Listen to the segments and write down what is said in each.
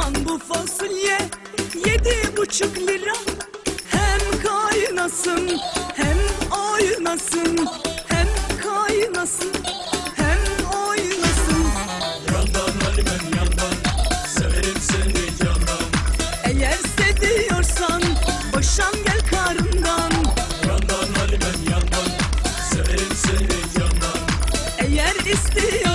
Aman bu fasulye yedi buçuk lira. Hem kaynasın hem oynasın Hem kaynasın hem oynasın. Yandan halimen yandan severim seni yandan Eğer seviyorsan boşan gel karımdan Yandan halimen yandan severim seni yandan Eğer istiyorsan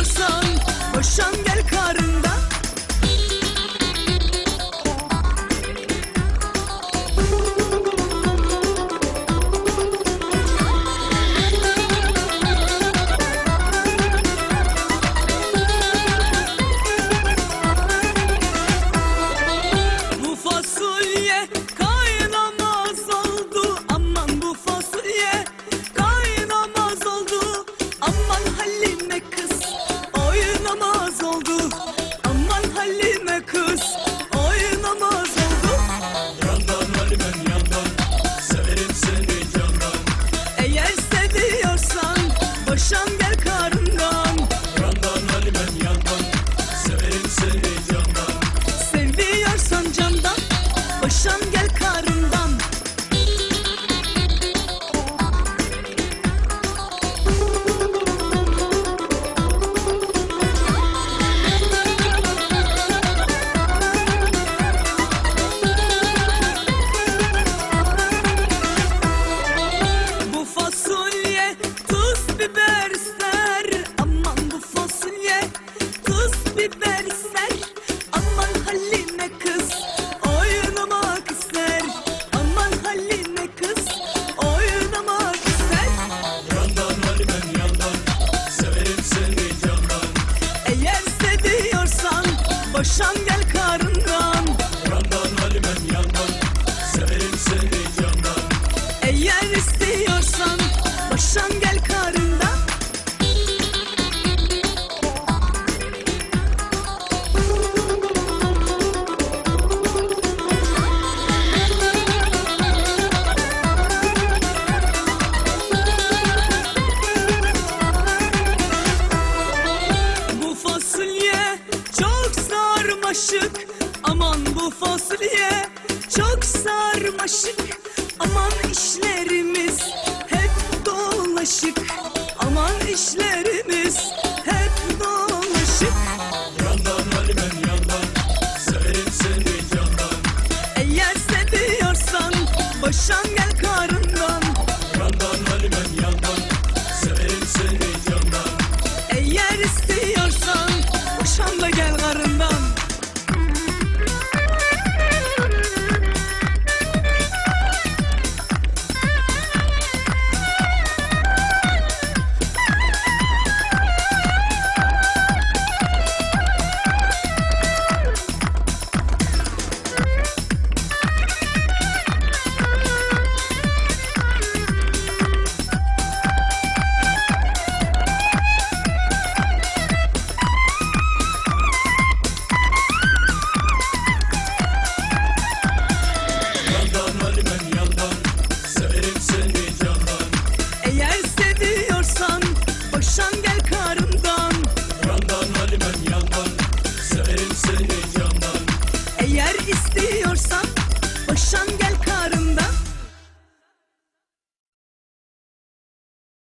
我伤。Aman bu fasulye çok sarmaşık. Aman işlerimiz hep dolaşık. Aman işlerimiz hep dolaşık. Yandan Halimen yandan Severim seni yandan. Eğer seviyorsan boşan Sunday.